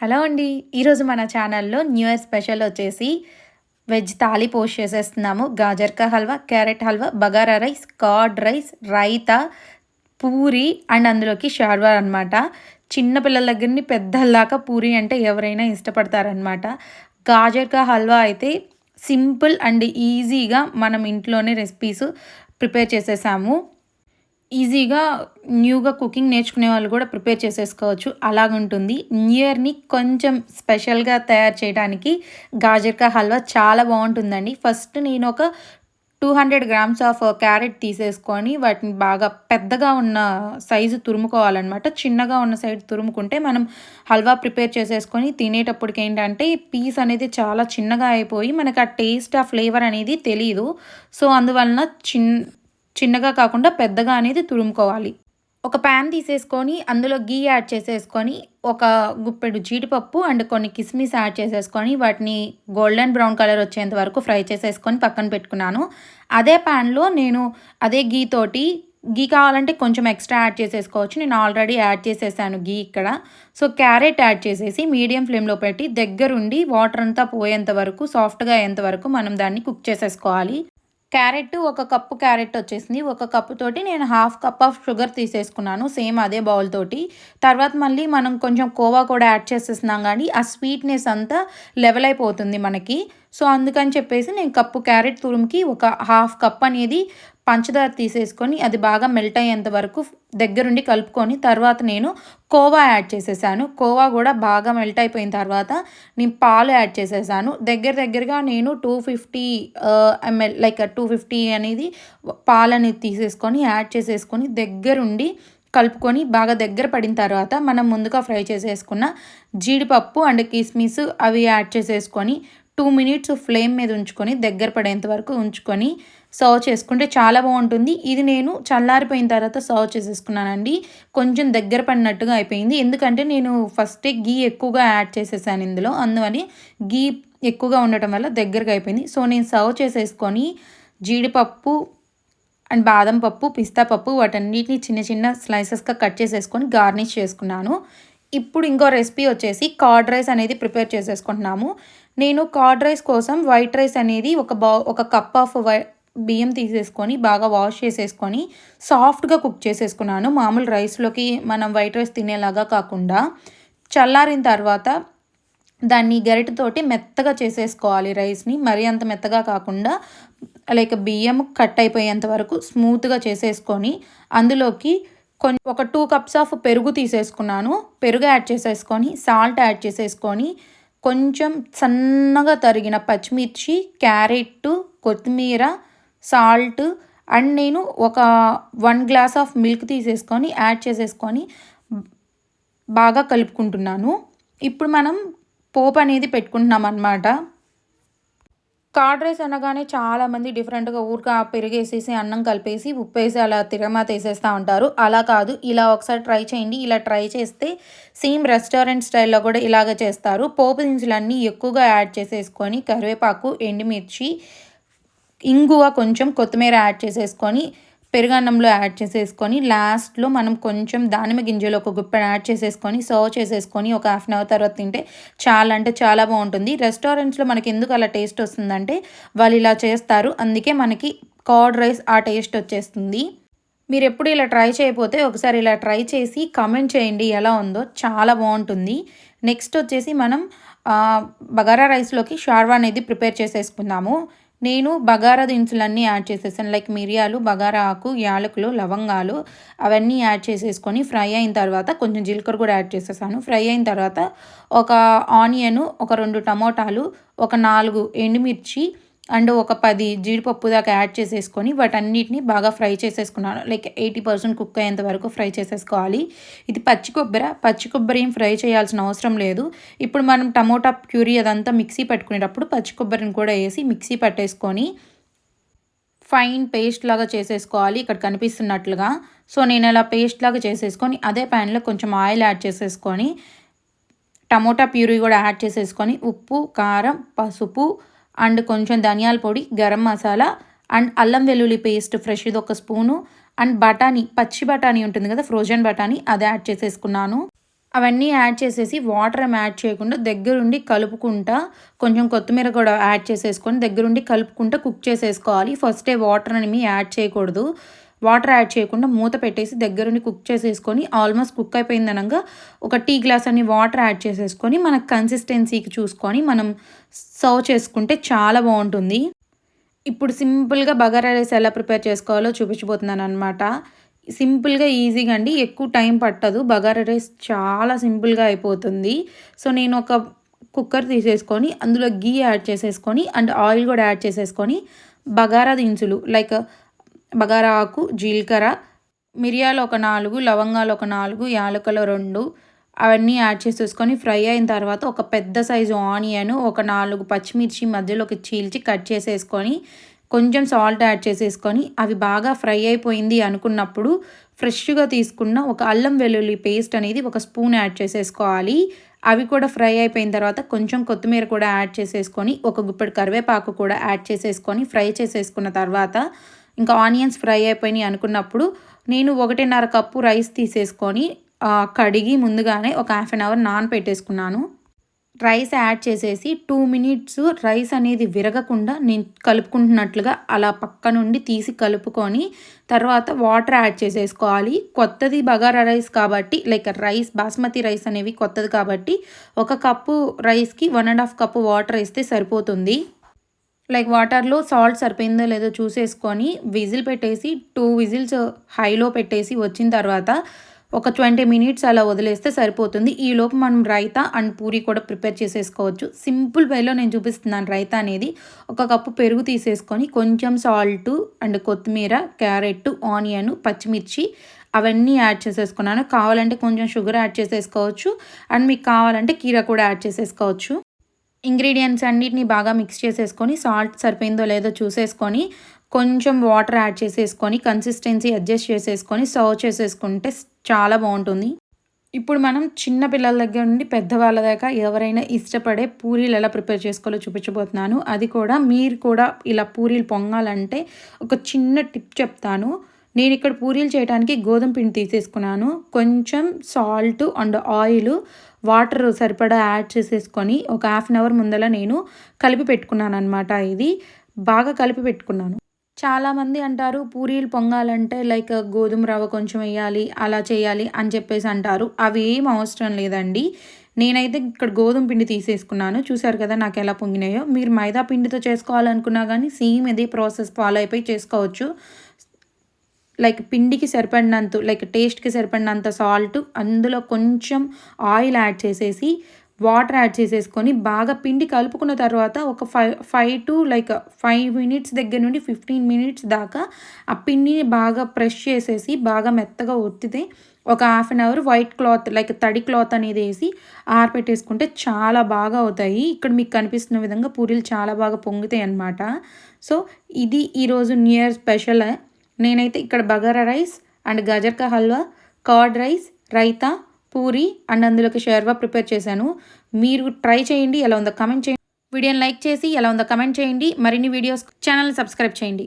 Hello అండి. ఈరోజు మన ఛానల్లో న్యూ ఇయర్ స్పెషల్ వచ్చేసి veg thali post చేసేస్తున్నాము. Gajar ka halwa carrot halwa bagara rice curd rice raita puri and అందులోకి షార్వా అనమాట చిన్నపిల్లల దగ్గరని పెద్దల్లాక పూరి అంటే ఎవరైనా ఇష్టపడతారనమాట గాజర్కా హల్వా అయితే సింపుల్ అండ్ ఈజీగా మనం ఇంట్లోనే రెసిపీస్ ప్రిపేర్ చేసేసాము. ఈజీగా న్యూగా కుకింగ్ నేర్చుకునే వాళ్ళు కూడా ప్రిపేర్ చేసేసుకోవచ్చు. అలాగుంటుంది. న్యూ ఇయర్ని కొంచెం స్పెషల్గా తయారు చేయడానికి గాజర్కా హల్వా చాలా బాగుంటుందండి. ఫస్ట్ నేను ఒక two hundred grams of carrot తీసేసుకొని వాటిని బాగా పెద్దగా ఉన్న సైజు తురుముకోవాలన్నమాట. చిన్నగా ఉన్న సైజు తురుముకుంటే మనం హల్వా ప్రిపేర్ చేసేసుకొని తినేటప్పటికి ఏంటంటే పీస్ అనేది చాలా చిన్నగా అయిపోయి మనకు ఆ టేస్ట్ ఆ ఫ్లేవర్ అనేది తెలియదు సో అందువలన చిన్ చిన్నగా కాకుండా పెద్దగా అనేది తురుముకోవాలి. ఒక ప్యాన్ తీసేసుకొని అందులో గీ యాడ్ చేసేసుకొని ఒక గుప్పెడు జీడిపప్పు అండ్ కొన్ని కిస్మిస్ యాడ్ చేసేసుకొని వాటిని గోల్డెన్ బ్రౌన్ కలర్ వచ్చేంత వరకు ఫ్రై చేసేసుకొని పక్కన పెట్టుకున్నాను. అదే ప్యాన్లో నేను అదే గీ తోటి గీ కావాలంటే కొంచెం ఎక్స్ట్రా యాడ్ చేసేసుకోవచ్చు. నేను ఆల్రెడీ యాడ్ చేసేసాను గీ ఇక్కడ. సో క్యారెట్ యాడ్ చేసేసి మీడియం ఫ్లేమ్లో పెట్టి దగ్గరుండి వాటర్ అంతా పోయేంత వరకు సాఫ్ట్గా అయ్యేంత వరకు మనం దాన్ని కుక్ చేసేసుకోవాలి. క్యారెట్ ఒక కప్పు క్యారెట్ వచ్చేసింది. ఒక కప్పు తోటి నేను హాఫ్ కప్ ఆఫ్ షుగర్ తీసేసుకున్నాను సేమ్ అదే బౌల్ తోటి. తర్వాత మళ్ళీ మనం కొంచెం కోవా కూడా యాడ్ చేసేస్తున్నాం కానీ ఆ స్వీట్నెస్ అంతా లెవెల్ అయిపోతుంది మనకి. సో అందుకని చెప్పేసి నేను కప్పు క్యారెట్ తురుముకి ఒక హాఫ్ కప్ అనేది పంచదార తీసేసుకొని అది బాగా మెల్ట్ అయ్యేంత వరకు దగ్గరుండి కలుపుకొని తర్వాత నేను కోవా యాడ్ చేసేసాను. కోవా కూడా బాగా మెల్ట్ అయిపోయిన తర్వాత నేను పాలు యాడ్ చేసేసాను. దగ్గర దగ్గరగా నేను two fifty ML like two fifty అనేది పాలని తీసేసుకొని యాడ్ చేసేసుకొని దగ్గరుండి కలుపుకొని బాగా దగ్గర పడిన తర్వాత మనం ముందుగా ఫ్రై చేసేసుకున్న జీడిపప్పు అండ్ కిస్మిస్ అవి యాడ్ చేసేసుకొని టూ మినిట్స్ ఫ్లేమ్ మీద ఉంచుకొని దగ్గర పడేంత వరకు ఉంచుకొని సర్వ్ చేసుకుంటే చాలా బాగుంటుంది. ఇది నేను చల్లారిపోయిన తర్వాత సర్వ్ చేసేసుకున్నానండి. కొంచెం దగ్గర పడినట్టుగా అయిపోయింది. ఎందుకంటే నేను ఫస్టే గీ ఎక్కువగా యాడ్ చేసేసాను ఇందులో. అందువని గీ ఎక్కువగా ఉండటం వల్ల దగ్గరగా అయిపోయింది. సో నేను సర్వ్ చేసేసుకొని జీడిపప్పు అండ్ బాదం పప్పు పిస్తా పప్పు వాటన్నిటిని చిన్న చిన్న స్లైసెస్గా కట్ చేసేసుకొని గార్నిష్ చేసుకున్నాను. ఇప్పుడు ఇంకో రెసిపీ వచ్చేసి కార్డ్ రైస్ అనేది ప్రిపేర్ చేసేసుకుంటున్నాము. నేను కార్డ్ రైస్ కోసం వైట్ రైస్ అనేది ఒక బౌ ఒక కప్ ఆఫ్ వై బియ్యం తీసేసుకొని బాగా వాష్ చేసేసుకొని సాఫ్ట్గా కుక్ చేసేసుకున్నాను. మామూలు రైస్లోకి మనం వైట్ రైస్ తినేలాగా కాకుండా చల్లారిన తర్వాత దాన్ని గరిటతోటి మెత్తగా చేసేసుకోవాలి రైస్ని. మరీ అంత మెత్తగా కాకుండా లైక్ బియ్యం కట్ అయిపోయేంత వరకు స్మూత్గా చేసేసుకొని అందులోకి కొన్ని ఒక టూ కప్స్ ఆఫ్ పెరుగు తీసేసుకున్నాను. పెరుగు యాడ్ చేసేసుకొని సాల్ట్ యాడ్ చేసేసుకొని కొంచెం సన్నగా తరిగిన పచ్చిమిర్చి క్యారెట్ కొత్తిమీర సాల్ట్ అండ్ నేను ఒక వన్ గ్లాస్ ఆఫ్ మిల్క్ తీసేసుకొని యాడ్ చేసేసుకొని బాగా కలుపుకుంటున్నాను. ఇప్పుడు మనం పోపు అనేది పెట్టుకుంటున్నాం అన్నమాట. కార్డ్ రైస్ అనగానే చాలామంది డిఫరెంట్గా ఊరిక పెరిగేసేసి అన్నం కలిపేసి ఉప్పేసి అలా తిరమాత వేసేస్తూ ఉంటారు. అలా కాదు. ఇలా ఒకసారి ట్రై చేయండి. ఇలా ట్రై చేస్తే సేమ్ రెస్టారెంట్ స్టైల్లో కూడా ఇలాగ చేస్తారు. పోపు దినుసులన్నీ ఎక్కువగా యాడ్ చేసేసుకొని కరివేపాకు ఎండుమిర్చి ఇంగువ కొంచెం కొత్తిమీర యాడ్ చేసేసుకొని పెరుగన్నంలో యాడ్ చేసేసుకొని లాస్ట్లో మనం కొంచెం దానిమ్మ గింజలు ఒక గుప్పె యాడ్ చేసేసుకొని సర్వ్ చేసేసుకొని ఒక హాఫ్ అన్ అవర్ తర్వాత తింటే చాలా అంటే చాలా బాగుంటుంది. రెస్టారెంట్స్లో మనకి ఎందుకు అలా టేస్ట్ వస్తుందంటే వాళ్ళు ఇలా చేస్తారు. అందుకే మనకి కార్డ్ రైస్ ఆ టేస్ట్ వచ్చేస్తుంది. మీరు ఎప్పుడు ఇలా ట్రై చేయకపోతే ఒకసారి ఇలా ట్రై చేసి కమెంట్ చేయండి ఎలా ఉందో. చాలా బాగుంటుంది. నెక్స్ట్ వచ్చేసి మనం బగారా రైస్లోకి షార్వా అనేది ప్రిపేర్ చేసేసుకుందాము. నేను బగారా దినుసులన్నీ యాడ్ చేసేసాను. లైక్ మిరియాలు బగారా ఆకు యాలకులు లవంగాలు అవన్నీ యాడ్ చేసేసుకొని ఫ్రై అయిన తర్వాత కొంచెం జీలకర్ర కూడా యాడ్ చేసేసాను. ఫ్రై అయిన తర్వాత ఒక ఆనియన్ ఒక రెండు టమోటాలు ఒక నాలుగు ఎండుమిర్చి అండ్ ఒక పది జీడిపప్పు దాకా యాడ్ చేసేసుకొని వాటన్నిటిని బాగా ఫ్రై చేసేసుకున్నాను. లైక్ ఎయిటీ పర్సెంట్ కుక్ అయ్యేంత వరకు ఫ్రై చేసేసుకోవాలి. ఇది పచ్చి కొబ్బరి పచ్చి కొబ్బరి ఏం ఫ్రై చేయాల్సిన అవసరం లేదు. ఇప్పుడు మనం టమోటా ప్యూరీ అదంతా మిక్సీ పెట్టుకునేటప్పుడు పచ్చి కొబ్బరిని కూడా వేసి మిక్సీ పట్టేసుకొని ఫైన్ పేస్ట్ లాగా చేసేసుకోవాలి. ఇక్కడ కనిపిస్తున్నట్లుగా. సో నేను అలా పేస్ట్ లాగా చేసేసుకొని అదే ప్యాన్లో కొంచెం ఆయిల్ యాడ్ చేసేసుకొని టమోటా ప్యూరీ కూడా యాడ్ చేసేసుకొని ఉప్పు కారం పసుపు అండ్ కొంచెం ధనియాల పొడి గరం మసాలా అండ్ అల్లం వెల్లుల్లి పేస్ట్ ఫ్రెష్ ఇది ఒక స్పూను అండ్ బఠానీ పచ్చి బఠానీ ఉంటుంది కదా ఫ్రోజన్ బఠానీ అది యాడ్ చేసేసుకున్నాను. అవన్నీ యాడ్ చేసేసి వాటర్ ఏం యాడ్ చేయకుండా దగ్గరుండి కలుపుకుంటా కొంచెం కొత్తిమీర కూడా యాడ్ చేసేసుకొని దగ్గరుండి కలుపుకుంటా కుక్ చేసేసుకోవాలి. ఫస్టే వాటర్ అనేవి యాడ్ చేయకూడదు. వాటర్ యాడ్ చేయకుండా మూత పెట్టేసి దగ్గరుండి కుక్ చేసేసుకొని ఆల్మోస్ట్ కుక్ అయిపోయింది అనగా ఒక టీ గ్లాస్ అన్ని వాటర్ యాడ్ చేసేసుకొని మన కన్సిస్టెన్సీకి చూసుకొని మనం సర్వ్ చేసుకుంటే చాలా బాగుంటుంది. ఇప్పుడు సింపుల్గా బగారా రైస్ ఎలా ప్రిపేర్ చేసుకోవాలో చూపించబోతున్నాను అనమాట సింపుల్గా ఈజీగా అండి ఎక్కువ టైం పట్టదు. బగారా రైస్ చాలా సింపుల్గా అయిపోతుంది. సో నేను ఒక కుక్కర్ తీసేసుకొని అందులో గీ యాడ్ చేసేసుకొని అండ్ ఆయిల్ కూడా యాడ్ చేసేసుకొని బగారా దినుసులు లైక్ బగారా ఆకు జీలకర్ర మిరియాలు ఒక నాలుగు లవంగాలు ఒక నాలుగు యాలకులు రెండు. అవన్నీ యాడ్ చేసేసుకొని ఫ్రై అయిన తర్వాత ఒక పెద్ద సైజు ఆనియన్ ఒక నాలుగు పచ్చిమిర్చి మధ్యలోకి చీల్చి కట్ చేసేసుకొని కొంచెం సాల్ట్ యాడ్ చేసేసుకొని అవి బాగా ఫ్రై అయిపోయింది అనుకున్నప్పుడు ఫ్రెష్గా తీసుకున్న ఒక అల్లం వెల్లుల్లి పేస్ట్ అనేది ఒక స్పూన్ యాడ్ చేసేసుకోవాలి. అవి కూడా ఫ్రై అయిపోయిన తర్వాత కొంచెం కొత్తిమీర కూడా యాడ్ చేసేసుకొని ఒక గుప్పెడు కరివేపాకు కూడా యాడ్ చేసేసుకొని ఫ్రై చేసేసుకున్న తర్వాత ఇంకా ఆనియన్స్ ఫ్రై అయిపోయినాయి అనుకున్నప్పుడు నేను ఒకటిన్నర కప్పు రైస్ తీసేసుకొని కడిగి ముందుగానే ఒక హాఫ్ అన్ అవర్ నాన్ పెట్టేసుకున్నాను రైస్ యాడ్ చేసేసి టూ మినిట్స్ రైస్ అనేది విరగకుండా నేను కలుపుకుంటున్నట్లుగా అలా పక్క నుండి తీసి కలుపుకొని తర్వాత వాటర్ యాడ్ చేసేసుకోవాలి. కొత్తది బగారా రైస్ కాబట్టి లైక్ రైస్ బాస్మతి రైస్ అనేవి కొత్తది కాబట్టి ఒక కప్పు రైస్కి one and half cup water వేస్తే సరిపోతుంది. లైక్ వాటర్లో సాల్ట్ సరిపోయిందో లేదో చూసేసుకొని విజిల్ పెట్టేసి టూ విజిల్స్ హైలో పెట్టేసి వచ్చిన తర్వాత ఒక ట్వంటీ మినిట్స్ అలా వదిలేస్తే సరిపోతుంది. ఈలోపు మనం రైతా అండ్ పూరి కూడా ప్రిపేర్ చేసేసుకోవచ్చు. సింపుల్ వేలో నేను చూపిస్తున్నాను రైతా అనేది. ఒక కప్పు పెరుగు తీసేసుకొని కొంచెం సాల్ట్ అండ్ కొత్తిమీర క్యారెట్ ఆనియన్ పచ్చిమిర్చి అవన్నీ యాడ్ చేసేసుకున్నాను. కావాలంటే కొంచెం షుగర్ యాడ్ చేసేసుకోవచ్చు. అండ్ మీకు కావాలంటే కీర కూడా యాడ్ చేసేసుకోవచ్చు. ఇంగ్రీడియంట్స్ అన్నిటిని బాగా మిక్స్ చేసేసుకొని సాల్ట్ సరిపోయిందో లేదో చూసేసుకొని కొంచెం వాటర్ యాడ్ చేసేసుకొని కన్సిస్టెన్సీ అడ్జస్ట్ చేసేసుకొని సర్వ్ చేసేసుకుంటే చాలా బాగుంటుంది. ఇప్పుడు మనం చిన్న పిల్లల దగ్గర నుండి పెద్దవాళ్ళ దాకా ఎవరైనా ఇష్టపడే పూరీలు ఎలా ప్రిపేర్ చేసుకోవాలో చూపించబోతున్నాను. అది కూడా మీరు కూడా ఇలా పూరీలు పొంగాలంటే ఒక చిన్న టిప్ చెప్తాను. నేను ఇక్కడ పూరీలు చేయడానికి గోధుమ పిండి తీసేసుకున్నాను. కొంచెం సాల్ట్ అండ్ ఆయిల్ వాటర్ సరిపడా యాడ్ చేసేసుకొని ఒక హాఫ్ అన్ అవర్ ముందర నేను కలిపి పెట్టుకున్నాను అనమాట ఇది. బాగా కలిపి పెట్టుకున్నాను. చాలామంది అంటారు పూరీలు పొంగాలంటే లైక్ గోధుమ రవ్వ కొంచెం వేయాలి అలా చేయాలి అని చెప్పేసి అంటారు. అవి ఏం అవసరం లేదండి. నేనైతే ఇక్కడ గోధుమ పిండి తీసేసుకున్నాను. చూసారు కదా నాకు ఎలా పొంగినాయో. మీరు మైదా పిండితో చేసుకోవాలనుకున్నా కానీ సేమ్ ఇదే ప్రాసెస్ ఫాలో అయిపోయి చేసుకోవచ్చు. లైక్ పిండికి సరిపడినంత లైక్ టేస్ట్కి సరిపడినంత సాల్ట్ అందులో కొంచెం ఆయిల్ యాడ్ చేసేసి వాటర్ యాడ్ చేసేసుకొని బాగా పిండి కలుపుకున్న తర్వాత ఒక five five to like five minutes దగ్గర నుండి ఫిఫ్టీన్ మినిట్స్ దాకా ఆ పిండిని బాగా ప్రెష్ చేసేసి బాగా మెత్తగా ఒత్తితే ఒక half an hour white cloth like తడి క్లాత్ అనేది వేసి ఆరపెట్టేసుకుంటే చాలా బాగా అవుతాయి. ఇక్కడ మీకు కనిపిస్తున్న విధంగా పూరీలు చాలా బాగా పొంగుతాయి అన్నమాట. సో ఇది ఈరోజు న్యూ ఇయర్ స్పెషల్ నేనైతే ఇక్కడ bagara rice and gajar ka halwa curd rice raita puri and అందులోకి షేర్వా ప్రిపేర్ చేశాను. మీరు ట్రై చేయండి ఎలా ఉందో కమెంట్ చేయండి. వీడియోని లైక్ చేసి ఎలా ఉందో కమెంట్ చేయండి. మరిన్ని వీడియోస్ ఛానల్ని సబ్స్క్రైబ్ చేయండి.